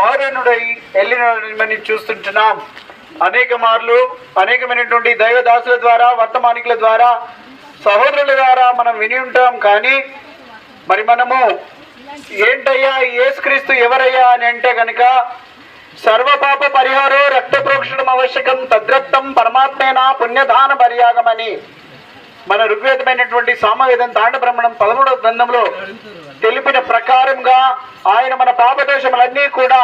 ఆరునుడై వెళ్ళినని చూస్తుంటున్నాం. అనేక మార్లు అనేకమైనటువంటి దైవ దాసుల ద్వారా వర్తమానికుల ద్వారా సహోదరుల ద్వారా మనం విని ఉంటాం. కానీ మరి మనము ఏంటయ్యా ఏసుక్రీస్తు యేసుక్రీస్తు ఎవరయ్యా అని అంటే గనక సర్వపాప పరిహారో రక్త ప్రోక్షణం ఆవశ్యకం తద్రక్తం పరమాత్మేన పుణ్యదాన పర్యాగమని. మన ఋగ్వేదమైనటువంటి సామవేదం తాండ బ్రహ్మణం పదమూడవ గ్రంథంలో తెలిపిన ప్రకారంగా ఆయన మన పాపదోషములన్నీ కూడా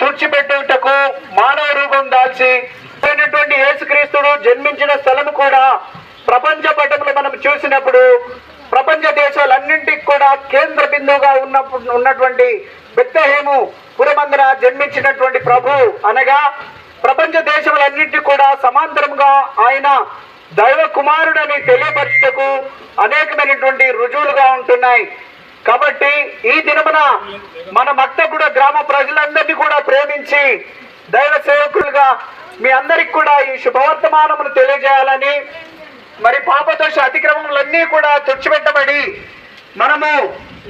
తుడిచిపెట్టుటకు మానవ రూపం దాల్చి అయినటువంటి యేసుక్రీస్తుడు జన్మించిన స్థలం కూడా ప్రపంచ పటంలో మనం చూసినప్పుడు ప్రపంచ దేశాలన్నింటికి కూడా కేంద్ర బిందువుగా ఉన్న ఉన్నటువంటి బెత్తహేము పురమందర జన్మించినటువంటి ప్రభు అనగా ప్రపంచ దేశములన్నింటికి కూడా సమాంతరంగా ఆయన దైవ కుమారుడని తెలియపరచుటకు అనేకమైనటువంటి రుజువులుగా ఉంటున్నాయి. కాబట్టి ఈ దినమున మన మక్తగూడ గ్రామ ప్రజలందరినీ కూడా ప్రేమించి దైవ సేవకులుగా మీ అందరికి కూడా ఈ శుభవర్తమానమును తెలియజేయాలని మరి పాపదోష అతిక్రమములన్నీ కూడా తుడిచిపెట్టబడి మనము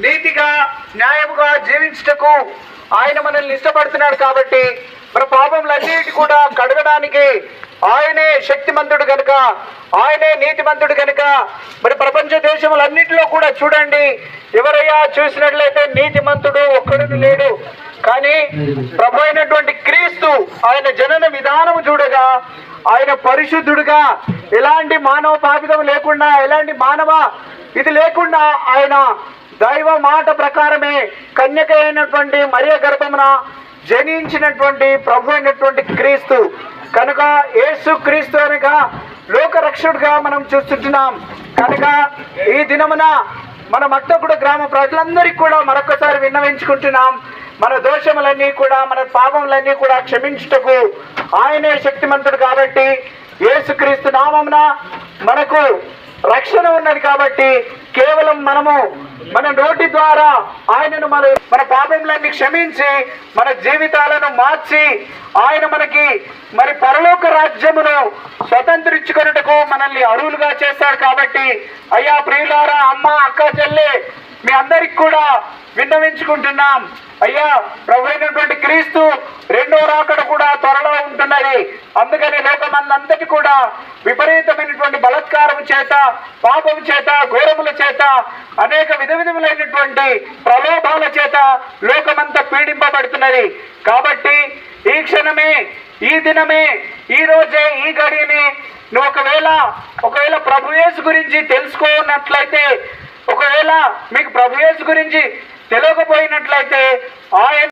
నీతిగా న్యాయముగా జీవించుటకు ఆయన మనల్ని ఇష్టపడుతున్నాడు కాబట్టి మన పాపములన్నిటి కూడా కడగడానికి ఆయనే శక్తిమంతుడు కనుక ఆయనే నీతిమంతుడు కనుక మరి ప్రపంచ దేశములన్నింటిలో కూడా చూడండి ఎవరయ్యా చూసినట్లయితే నీతిమంతుడు ఒక్కడు లేడు. కానీ ప్రభు అయినటువంటి క్రీస్తు ఆయన జనన విధానము చూడగా ఆయన పరిశుద్ధుడుగా ఎలాంటి మానవ పాపితం లేకుండా ఎలాంటి మానవ ఇది లేకుండా ఆయన దైవ మాట ప్రకారమే కన్యక అయినటువంటి మరియ గర్భమున జనించినటువంటి ప్రభు అయినటువంటి క్రీస్తు. కనుక యేసు క్రీస్తు అనగా లోకరక్షకుడిగా మనం చూస్తుంటున్నాం. కనుక ఈ దినమున మన మక్తకుడు గ్రామ ప్రజలందరికీ కూడా మరొకసారి విన్నవించుకుంటున్నాం. మన దోషములన్నీ కూడా మన పాపములన్నీ కూడా క్షమించుటకు ఆయనే శక్తిమంతుడు కాబట్టి యేసుక్రీస్తు నామమున మనకు రక్షణ ఉన్నది కాబట్టి కేవలం మనము మన నోటి ద్వారా ఆయనను మన మన పాపములన్నీ క్షమించి మన జీవితాలను మార్చి ఆయన మనకి మరి పరలోక రాజ్యమును స్వతంత్రించుకొనుటకు మనల్ని అరువులుగా చేస్తాడు కాబట్టి అయ్యా ప్రియులారా అమ్మ అక్క చెల్లె మీ అందరికి కూడా విన్నవించుకుంటున్నాం. అయ్యా ప్రభు అయినటువంటి క్రీస్తు రెండు అందుకని లోకమందంతటి కూడా విపరీతమైనటువంటి బలత్కారం చేత పాపం చేత ఘోరముల చేత అనేక విధ విధములైనటువంటి ప్రలోభాల చేత లోకమంతా పీడింపబడుతున్నది. కాబట్టి ఈ క్షణమే ఈ దినమే ఈ రోజే ఈ గడిని నువ్వు ఒకవేళ ఒకవేళ ప్రభుయేసు గురించి తెలుసుకున్నట్లయితే ఒకవేళ మీకు ప్రభుయేసు గురించి తెలియకపోయినట్లయితే ఆయన